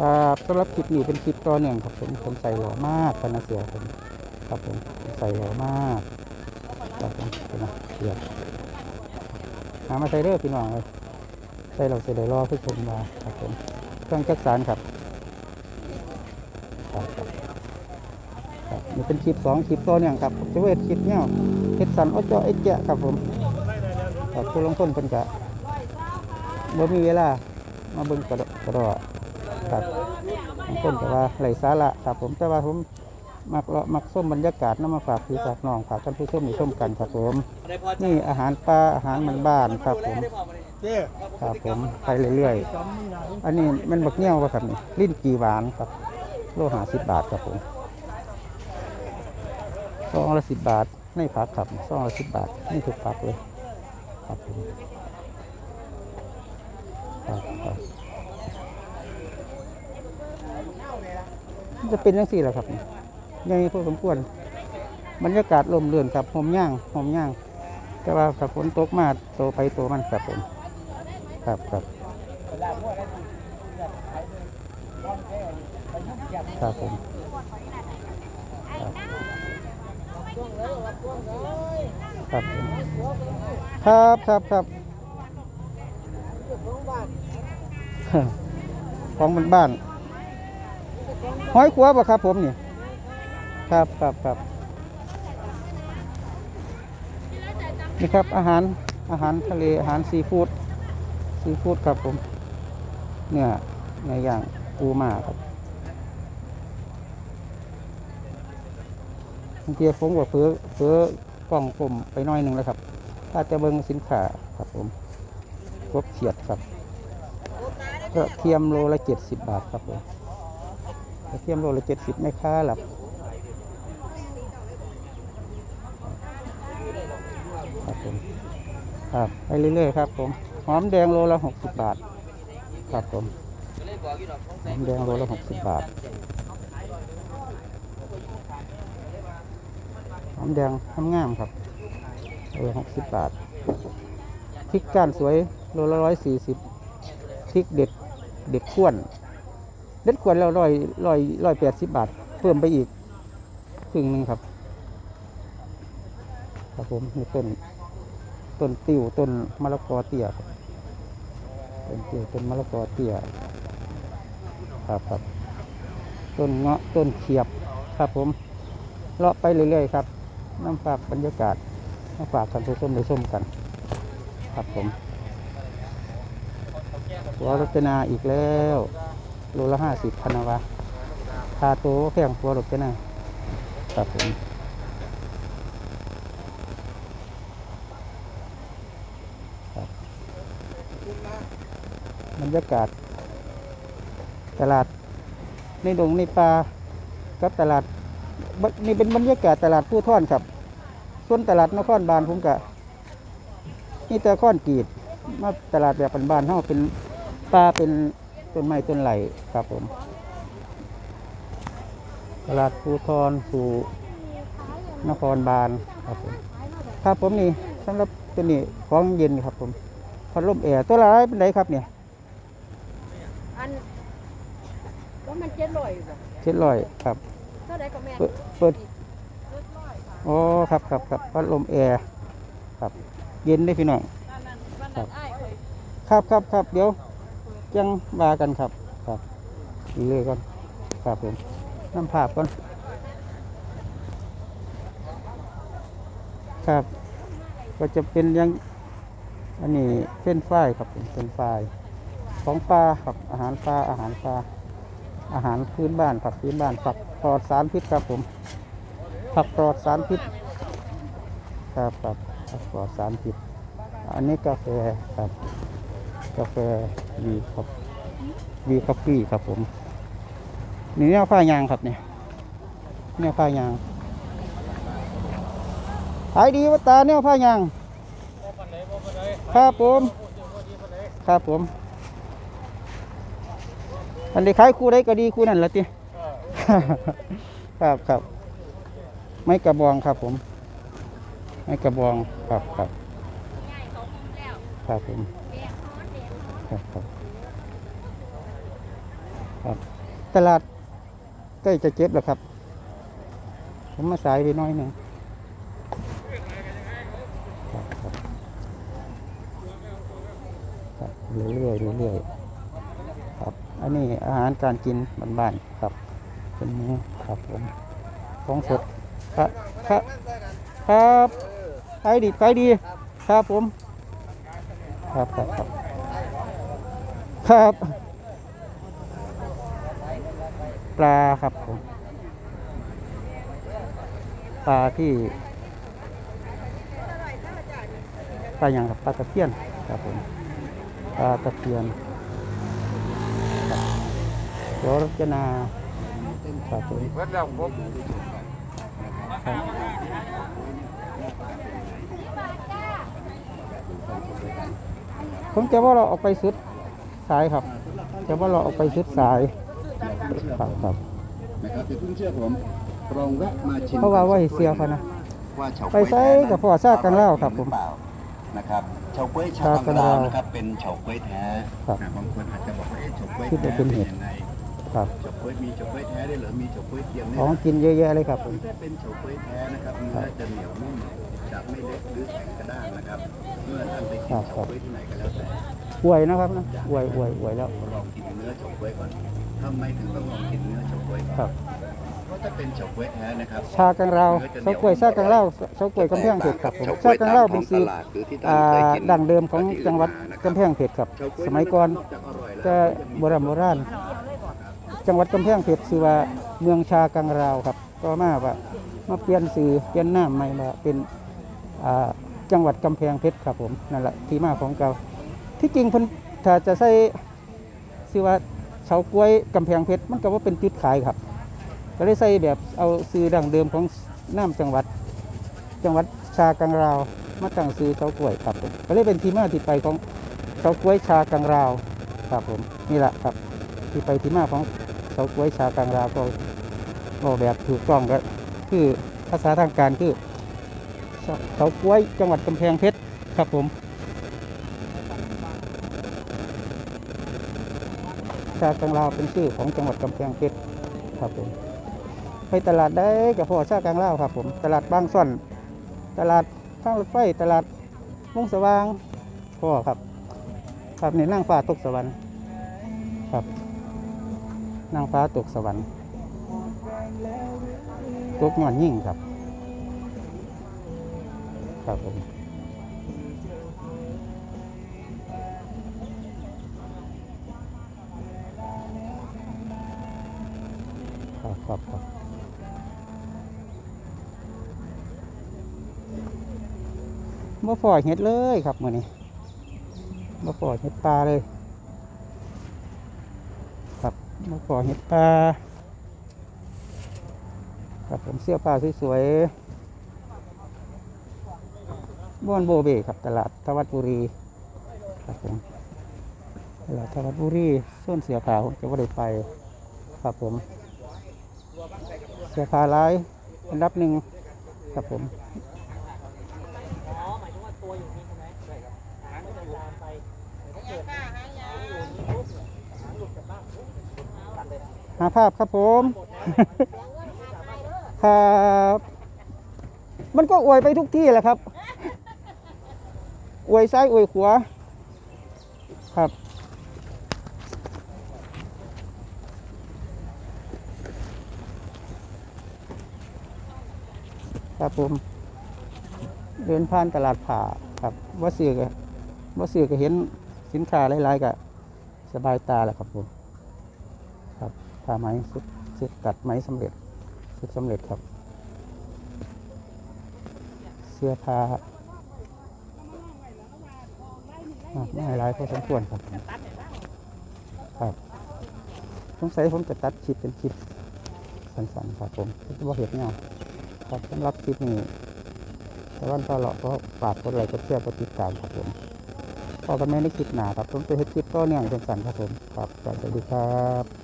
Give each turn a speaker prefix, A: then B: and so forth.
A: ครับสำหรับคลิปนี้เป็นคลิปต่อเนื่องครับผมผมใส่หล่อมากพนักเสือผมครับผมใส่หล่อมากครับผมเป็นนะเสือหามาใส่เด้อพี่น้องเลยใส่เราเสได็จรอเพื่อชมมาครับผมเครื่องจักสารครับครับครับครับนี่เป็นคลิปสองคลิปต่อเนื่องครับจะเวทคลิปเนี่ยเฮ็ดสันอ้อจอเอ็ดเจะครับผมครับผู้ลงทุนเป็นกะบ่มีเวลามาเบิ่งกระโดดกระโดด ครับบางคนก็ว่าไหลสาระครับผมแต่ว่าผมมักเลาะมักส้มบรรยากาศนำมาฝากพี่ฝากน้องฝากท่านผู้ชมนี่ชมกันครับผมนี่อาหารปลาอาหารมันบ้านครับผม
B: เจ้
A: ครับผมไปเรื่อยๆ อันนี้มันบักเงี้ยววะครับนี่ลิ้นจีหวานครับ โลหะสิบบาทครับผมซองละสิบบาทในผักครับซองละสิบบาทนี่ถูกผักเลยครับผมครับครับมัน จะเป็นยังสี่แหละครับใหญ่พอสมควรบรรยากาศลมเรือนครับหอมย่างหอมย่าง แต่ว่าถ้าฝนตกมาโตไปโตมันครับผมครับครับครับผมครับครับครับครับของบ้านบ้าน ห้อยขัวบ่ครับผมนี่ครับครับครับนี่ครับอาหารอาหารทะเลอาหารซีฟู้ดซีฟู้ดครับผมเนื้อเนื้อย่างปูมาครับบางทีผมก็เพื่อเพื่อกล้องผมไปน้อยหนึ่งแล้วครับ ถ้าจะเบิ้งสินค้าครับผมครบเขียดครับกระเทียมโลละเจ็ดสิบบาทครับผม กระเทียมโลละเจ็ดสิบไม่ค้าหลับครับผมครับไปเรื่อยๆครับผมหอมแดงโลละหกสิบบาท ครับผมหอมแดงโลละหกสิบบาทหอมแดงทำงามครับโลละหกสิบบาทพริกก้านสวยโลละร้อยสี่สิบพริกเด็ดเด็ดข้วน เด็ดขวนแล้วร้อยร้อยร้อยแปดสิบบาท เพิ่มไปอีกครึ่งหนึ่งครับ ครับผมนี่ต้นต้นติวต้นมะละกอเตี้ยครับต้นติวต้นมะละกอเตี้ยครับครับ ต้นเงาะต้นเขียบครับผมเลาะไปเรื่อยๆครับน้ำฝากบรรยากาศน้ำฝากกันผู้มได้มกัน ครับผมหัวรจนาอีกแล้ว โลละห้าสิบพันวะคาโตแพงหัวรจนาครับผมบรรยากาศ ตลาดในดงในป่ากับตลาดนี่เป็นบรรยากาศตลาดผู้ท่อนครับ ส่วนตลาดนครบาลผมกะนี่แต่ข้อนกรีดมาตลาดแบบบ้านๆเฮาเป็นป่าเป็น ต้นไม้ต้นไหลครับผมตลาดภูทรสู่นครบาลครับผมครับผมนี่สำหรับตัวนี้ของเย็นครับผมพัดลมแอร์ตัวละไรเป็นไรครับเนี่ย
C: อันก็มันเจ็ดร้อยบ่
A: เจ็ดร้อยครับ
C: เท่าไรก็แม่
A: เปิดเปิด
C: เจ็ดร้อยค่ะ
A: อ๋อครับครับครับพัดลมแอร์ครับ เย็นได้พี่น้อง
C: บ้านนั้นบ้านนั้นอ้ายเคย
A: ครับครับครับเดี๋ยว ยังบากันครับครับอีเลยก่อนครับผมน้ำภาพก่อนครับ ก็จะเป็นยังอันนี้เส้นฝ้ายครับเป็นฝ้ายของปลาครับอาหารปลาอาหารปลาอาหารพื้นบ้านผักพื้นบ้านผักปลอดสารพิษครับผมผักปลอดสารพิษครับครับผักปลอดสารพิษอันนี้กาแฟครับกาแฟ วีครับวีคอฟฟี่ครับผมนี่แนวผ้ายางครับเนี่ยแนวผ้ายางขายดีวะตาแนวผ้ายางครับผมครับผม อันนี้ขายคู่ใดก็ดีคู่นั่นละติครับครับไม่กระบองครับผม ไม่กระบองครับครับครับผม ครับ ตลาดใกล้จะเก็บแล้วครับ ผมมาสายไปน้อยหนึ่งครับครับครับเรื่อยๆเรื่อยๆครับ อันนี้อาหารการกินบ้านๆครับเป็นหมูครับผมของสดครับครับครับขายดีขายดี ครับผม ครับครับ ครับ ปลาครับผม ปลาที่ปลาอย่างครับปลาตะเพียนครับผมปลาตะเพียนรับโยรจนาครับผม
B: เพิ่นแล้วผม
A: ผมจะว่าเราออกไปสุด สายครับจะว่าเราออกไปสุดสายครับครับ
B: นะครับอย่าเพิ่งเชื่อผมลองแวะมาชิม
A: เพราะว่าว่าให้เสียเขานะ
B: ว่าเฉา
A: ไปไสกับพ่อซากกันแล้วครับผม
B: หอเปล่านะครับเฉาก๊วยชา
A: ซากกั
B: กั
A: น
B: ง
A: แล้ว
B: ราวนะครับเป็นเฉาก๊วยแท้
A: ครับ
B: นะบางคนอาจจะบอกว่าเอ๊ะเฉาก๊วย
A: คิดว่า
B: แท้
A: เป็นเห็ด
B: ยังไง
A: ครับ
B: เฉาก๊วยมีเฉาก๊วยแท้ได้วยเหรอมีเฉาก๊วยเทียม
A: ข
B: เนี่
A: อง
B: ย
A: กินเยอะแยะเลยครับผม
B: ถ้าเป็นเฉาก๊วยแท้นะครับเนื้อจะเหนียวนุ่มจะไม่เล็กหรือแข็งกระด้างนะครับ เมื่อท่านไปกินเฉาก๊วยที่ไหนก็แล้วแต่
A: อวยนะครับนะอวยอวยอวยแล้ว
B: ลองกินเนื้อเฉาก๊วยก่อนทำไมถึงต้องลองกินเนื้อเฉาก๊วยก่อน
A: ครับ
B: เพราะถ้าเป็นเฉาก๊วยแท้นะครับ
A: ชากังราวเฉาก้วยชากังราวเฉาก้วยกำแพงเพชรครับผมชากังราวเป็นซื้ออ่าดั้งเดิมของจังหวัดกำแพงเพชรครับ สมัยก่อนแต่โบราณโบราณจังหวัดกำแพงเพชรชื่อว่าเมืองชากังราวครับ ก็มาว่ามาเปลี่ยนสื่อเปลี่ยนหน้ำใหม่มาเป็นอ่าจังหวัดกำแพงเพชรครับผมนั่นแหละที่มาของเก่า ที่จริงเพิ่นถ้าจะใส่ชื่อว่าเฉาก้วยกำแพงเพชรมันก็ว่าเป็นจุดขายครับ ก็เลยใส่แบบเอาซื้อดั้งเดิมของน้ำจังหวัด จังหวัดชากังราวมาตั้งซื้อเฉากล้วยครับผมก็เลยเป็นที่มาที่ไปของเฉากล้วยชากังราวครับผมนี่แหละครับที่ไปที่มาของเฉากล้วยชากังราวก็ออกแบบถูกต้องก็คือภาษาทางการคือเฉาเฉากล้วยจังหวัดกำแพงเพชรครับผม ชากังราวเป็นชื่อของจังหวัดกำแพงเพชรครับผมไปตลาดได้กับพ่อชากลางลาวครับผมตลาดบางส่วนตลาดข้างรถไฟตลาดมุ่งสว่างพ่อครับ ครับนี่นั่งฟ้าตกสวรรค์ครับนั่งฟ้าตกสวรรค์ตกงอนยิ่งครับ ครับผม ครับครับบ่ปล่อยเห็ดเลยครับมื่อนี้บ่ปล่อยเห็ดปลาเลยครับบ่ปล่อยเห็ดปลาครับผมเสื้อผ้าสวยๆบ้านโบเบครับตลาดทวัดบุรีครับผมตลาดทวัดบุรีส่วนเสื้อผ้าผมจะว่าได้ไปครับผม เสื้อผ้าลายอันดับหนึ่งครับผมหาภาพครับผมครับมันก็อวยไปทุกที่แหละครับ อวยซ้ายอวยขวาครับ ครับผม เดินผ่านตลาดผ่าครับว่าซื้อก็ว่าซื้อก็เห็นสินค้าหลายๆก็สบายตาแหละครับผมครับผ้าไหมสุดสุดตัดไหมสำเร็จสุดสำเร็จครับ เสื้อผ้าอะไม่หลายพอสมควรครับครับสงสัยผมจะตัดคลิปเป็นคลิปสั้นๆครับผมจะบอกเหตุเงา ครับสำหรับคลิปนี้แต่วันต่อหลอกก็ฝากกดไลค์กดแชร์กดติดตามครับผมพอกันแม่ในคลิปหนาครับผมจะเฮ็ดคลิปต่อเนื่องเป็นสั่นครับผมครับสวัสดีครับ